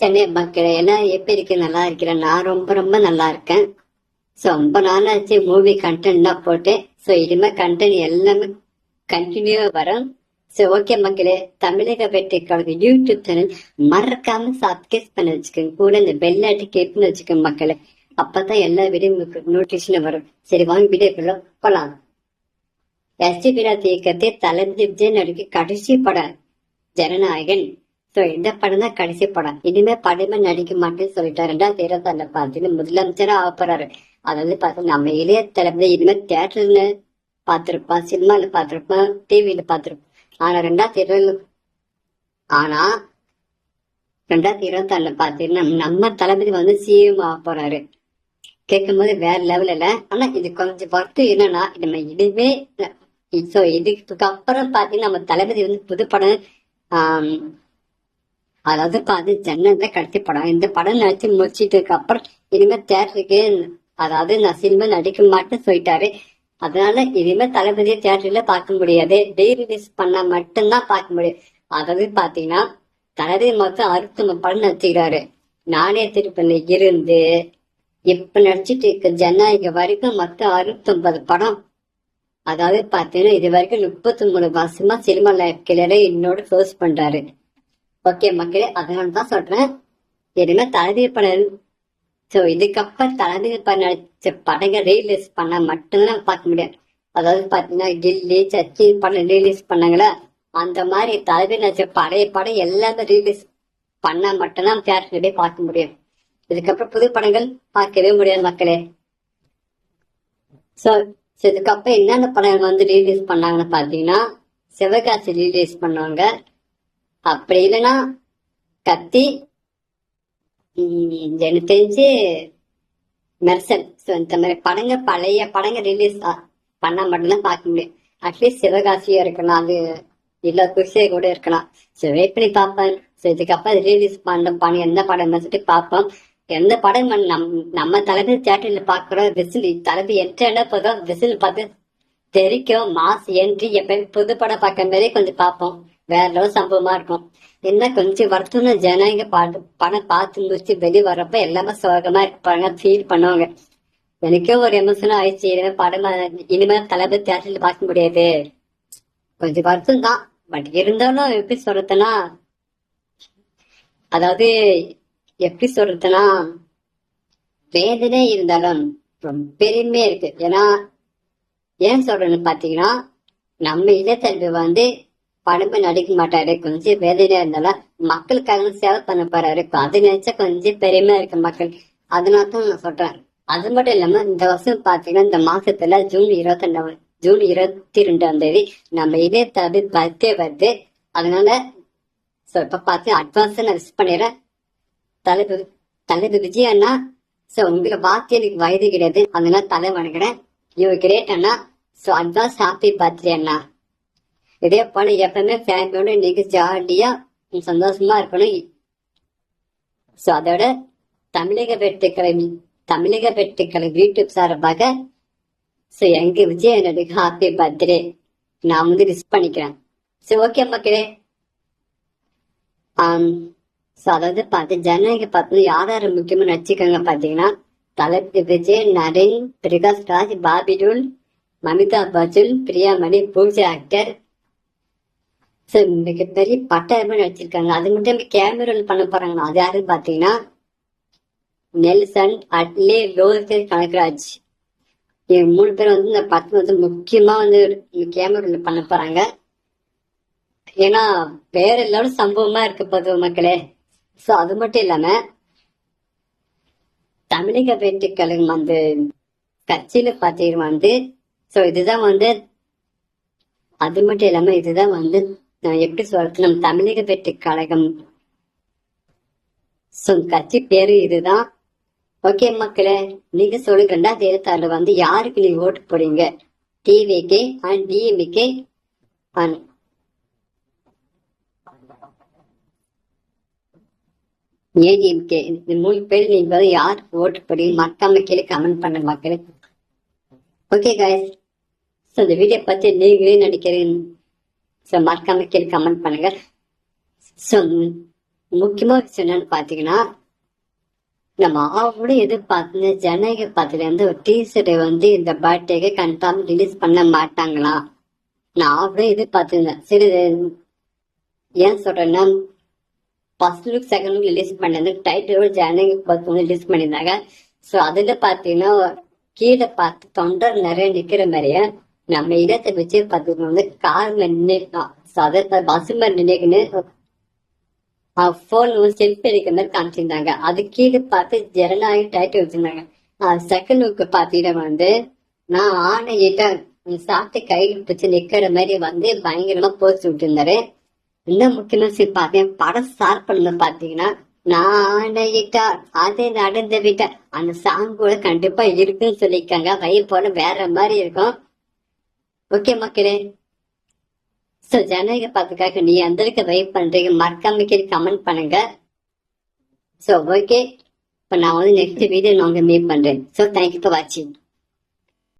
சென்னை மக்கள் எல்லாம் எப்படி இருக்கு நல்லா இருக்கிறேன். நான் ரொம்ப ரொம்ப நல்லா இருக்கேன். ஸோ ரொம்ப நாளாச்சு மூவி கண்டென்ட் தான் போட்டேன். ஸோ இனிமே கண்டென்ட் எல்லாமே கண்டினியூவா வரும். ஸோ ஓகே மக்களே தமிழக வெற்றி யூடியூப் சேனல் மறக்காம சப்ஸ்கிரைப் பண்ணி வச்சுக்கோங்க. கூட இந்த பெல் ஆட்டி கேட்னு வச்சுக்கோங்க மக்களே அப்பதான் எல்லா வீடியோ நோட்டிஃபிகேஷன் வரும். சரி வாங்க வீடியோக்குள்ள போலாம். எஸ்டி விராத் இயக்கத்தை தளபதி விஜய் நடிக்க கடைசி படம் ஜனநாயகன். சோ இந்த படம் தான் கடைசி படம். இனிமே படமே நடிக்க மாட்டேன்னு சொல்லிட்டாரு ரெண்டாயிரத்தி இருபத்தி ஆறுல பார்த்தீங்கன்னா முதலமைச்சரா ஆக போறாரு அதாவது பார்த்தா நம்ம இளைய தலைமுறை இனிமே தியேட்டர்ல பார்த்திருப்பான் சினிமால பார்த்திருப்பான் டிவியில பார்த்திருப்பான் ஆனா ரெண்டாயிரத்தி இருபது ஆனா ரெண்டாயிரத்தி இருபத்தி ஆறுல பாத்தீங்கன்னா நம்ம தளபதி வந்து சிஎம் ஆக போறாரு. கேட்கும் போது வேற லெவல் இல்ல ஆனா இது கொஞ்சம் ஒர்த்து என்னன்னா நம்ம இனிமே சோ இதுக்கு அப்புறம் பாத்தீங்கன்னா நம்ம தளபதி வந்து புது படம் அதாவது பாதி ஜன்னத்தை கடைசி படம் இந்த படம் நடிச்சு முடிச்சிட்டதுக்கு அப்புறம் இனிமே தேட்டருக்கு அதாவது நான் சினிமா நடிக்க மாட்டேன்னு சொல்லிட்டாரு. அதனால இனிமே தளபதியை தேட்டர்ல பார்க்க முடியாது. டே ரிலீஸ் பண்ணா மட்டும்தான் பார்க்க முடியும். அதாவது பாத்தீங்கன்னா தளபதி மொத்தம் அறுபத்தொன்பது படம் நடிச்சுக்கிறாரு. நானே திருப்பதில இருந்து இப்ப நடிச்சிட்டு இருக்க ஜனநாயகம் வரைக்கும் மொத்தம் அறுபத்தொன்பது படம். அதாவது பாத்தீங்கன்னா இது வரைக்கும் முப்பத்தி மூணு மாசமா சினிமா லைஃப் கிளரை என்னோட க்ளோஸ் பண்றாரு. ஓகே மக்களே அதனால தான் சொல்றேன். இனிமே தளபதி படம் ஸோ இதுக்கப்புறம் தளபதி படம் நடிச்ச படங்கள் ரீலீஸ் பண்ண மட்டும்தான் பார்க்க முடியும். அதாவது பார்த்தீங்கன்னா கில்லி சச்சி படம் ரீலீஸ் பண்ணாங்களா? அந்த மாதிரி தலைவி நடிச்ச பழைய படம் எல்லாமே ரீலீஸ் பண்ணா மட்டும்தான் தியேட்டர்ல போய் பார்க்க முடியும். இதுக்கப்புறம் புது படங்கள் பார்க்கவே முடியாது மக்களே. ஸோ இதுக்கப்புறம் என்னென்ன படங்கள் வந்து ரீலீஸ் பண்ணாங்கன்னு பார்த்தீங்கன்னா சிவகாசி ரீலீஸ் பண்ணுவாங்க. அப்படி இல்லைன்னா கத்தி எனக்கு தெரிஞ்சு மெர்சல் ஸோ இந்த மாதிரி படங்கள் பழைய படங்கள் ரிலீஸ் பண்ணா மட்டும்தான் பார்க்க முடியும். அட்லீஸ்ட் சிவகாசியா இருக்கலாம் அது இல்ல குஷியை கூட இருக்கலாம். ஸோ வெயிட் பண்ணி பார்ப்பேன். ஸோ இதுக்கப்புறம் ரிலீஸ் பண்ண படம் எந்த படம் சொல்லிட்டு பார்ப்போம். எந்த படம் நம் நம்ம தளபதி தியேட்டர்ல பாக்குறோம் விசில் தளபதி என்ட்ரி போதும் விசில் பார்த்து தெரிக்கும் மாஸ் என்ட்ரி எப்பயும் புது படம் பார்க்க மாதிரி கொஞ்சம் பார்ப்போம். வேற லெவல் சம்பவமா இருக்கும். என்ன கொஞ்சம் வருத்தம்னு ஜனங்க பாட்டு பார்த்து முடிச்சு வெளியே வர்றப்ப எல்லாமே சோகமா இருப்பாங்க ஃபீல் பண்ணுவாங்க. எனக்கே ஒரு எமோஷனா ஆயிடுச்சு. இனிமே படம் இனிமே தலைமை தியேட்டர்ல பார்க்க முடியாது. கொஞ்சம் வருத்தம் தான். பட் இருந்தாலும் எப்படி சொல்றதுன்னா அதாவது எப்படி சொல்றதுன்னா வேதனை இருந்தாலும் ரொம்ப பெருமையா இருக்கு. ஏன்னா ஏன் சொல்றேன்னு பாத்தீங்கன்னா நம்ம இளையத்தல்வி வந்து படம்பு நடிக்க மாட்டாரு. கொஞ்சம் வேதனையா இருந்தாலும் மக்களுக்காக சேவை பண்ண போறாரு. அது நினைச்சா கொஞ்சம் பெருமையா இருக்கு மக்கள். அதனால தான் நான் சொல்றேன். அது மட்டும் இல்லாம இந்த வருஷம் பாத்தீங்கன்னா இந்த மாசத்துல ஜூன் இருபத்தி ரெண்டாம் ஜூன் இருபத்தி ரெண்டாம் தேதி நம்ம இதே இளையத்தல்வி பர்த்டே வருது. அதனால ஸோ இப்ப பார்த்து அட்வான்ஸ் நான் விஷ் பண்ணிடுறேன். தலைப்பு தலைப்பு விஜய் அண்ணா. ஸோ உங்களுக்கு பார்த்து எனக்கு வயது கிடையாது. அதனால தலை வணங்குறேன். யூ கிரேட் அண்ணா. ஸோ அட்வான்ஸ் ஹாப்பி பர்த்டே அண்ணா. இதே போல எப்பவுமே ஃபேமிலியோட நீங்க ஜாலியா சந்தோஷமா இருக்கணும். சோ அதோட தமிழக வெட்டுக்களை தமிழக வெட்டுக்களை யூடியூப் சார்பாக சோ எங்க விஜய் அண்ணனுக்கு ஹாப்பி பர்த்டே நான் வந்து மிஸ் பண்ணிக்கிறேன். சரி ஓகே மக்களே. Um, ஸோ அதாவது பார்த்து ஜனநாயக பார்த்து யார் யார் முக்கியமாக நடிச்சிருக்காங்க பார்த்தீங்கன்னா தளபதி விஜய் நரேன் பிரகாஷ் ராஜ் பாபிடுல் மமிதா பஜுல் பிரியாமணி பூஜா ஆக்டர் ஸோ மிகப்பெரிய பட்டாயமா நடிச்சிருக்காங்க அது மட்டும் கேமராவில் பண்ண போறாங்க அது யாருன்னு பாத்தீங்கன்னா நெல்சன் அட்லி லோகேஷ் கனகராஜ். இவங்க மூணு பேர் வந்து இந்த பத்து வந்து முக்கியமா வந்து கேமராவில் பண்ண போறாங்க. ஏன்னா வேற எல்லாரும் சம்பவமா இருக்க போகுது மக்களே. சோ அது மட்டும் இல்லாம தமிழக வெற்றி வந்து கட்சியில பாத்தீங்கன்னா வந்து சோ இதுதான் வந்து அது மட்டும் இல்லாம இதுதான் வந்து எப்படி சொல்றது நம்ம தமிழக வெற்றி கழகம் கட்சி பேரு இதுதான். ஓகே மக்களே நீங்க சொல்லுங்க. ரெண்டாயிரத்தி இருபத்தி ஆறுல வந்து யாருக்கு நீங்க ஓட்டு போறீங்க டிவிக்கு அண்ட் டிஎம்கே அண்ட் ஏடிஎம்கே. இந்த மூணு பேர் நீங்க வந்து யார் ஓட்டு போடி மக்காம கீழே கமெண்ட் பண்ணுங்க மக்களே. ஓகே காய்ஸ் ஸோ இந்த வீடியோ பத்தி நீங்களே நினைக்கிறேன் ஸோ மறக்காம கீழே கமெண்ட் பண்ணுங்க. ஸோ முக்கியமாக விஷயம் என்னன்னு பார்த்தீங்கன்னா நம்ம அவ்வளவு எதிர்பார்த்து ஜனநாயக பத்துல இருந்து ஒரு டீஷர்ட்டை வந்து இந்த பர்த்டேக்கு கன்ஃபார்ம் ரிலீஸ் பண்ண மாட்டாங்களா? நான் அவ்வளவு எதிர்பார்த்துருந்தேன். சரி ஏன் சொல்றேன்னா first look second look release பண்ணது டைட்டிலோட ஜனகி பத்து ரிலீஸ் பண்ணியிருந்தாங்க. ஸோ அதில் பார்த்தீங்கன்னா கீழே பார்த்து தொண்டர் நிறைய நிற்கிற மாதிரியே நம்ம இடத்தை வச்சு பார்த்துக்கணும் வந்து கார்ல நின்று ஸோ அதை பஸ் நின்றுக்குன்னு போன் செல்ஃபி எடுக்கிற மாதிரி காமிச்சிருந்தாங்க. அது கீழே பார்த்து ஜெரலாகி டைட்டு வச்சிருந்தாங்க. செகண்ட் லுக்கு பார்த்தீங்கன்னா வந்து நான் ஆணையிட்ட சாப்பிட்டு கையில் பிடிச்சி நிக்கிற மாதிரி வந்து பயங்கரமா போஸ்ட் விட்டுருந்தாரு. இன்னும் முக்கியமா சரி பார்த்தேன். படம் ஸ்டார்ட் பண்ணல பாத்தீங்கன்னா நான் ஆணையிட்டா அதே நடந்து விட்டேன். அந்த சாங் கூட கண்டிப்பா இருக்குன்னு சொல்லியிருக்காங்க. வயிறு போன வேற மாதிரி இருக்கும். ஓகே மக்களே. ஸோ ஜனநாயக பார்த்துக்காக நீ எந்த அளவுக்கு வெயிட் பண்றீங்க மறக்காம கமெண்ட் பண்ணுங்க. ஸோ ஓகே இப்போ நான் வந்து நெக்ஸ்ட் வீடியோ நான் உங்க மீட் பண்றேன். ஸோ தேங்க்யூ ஃபார் வாட்சிங்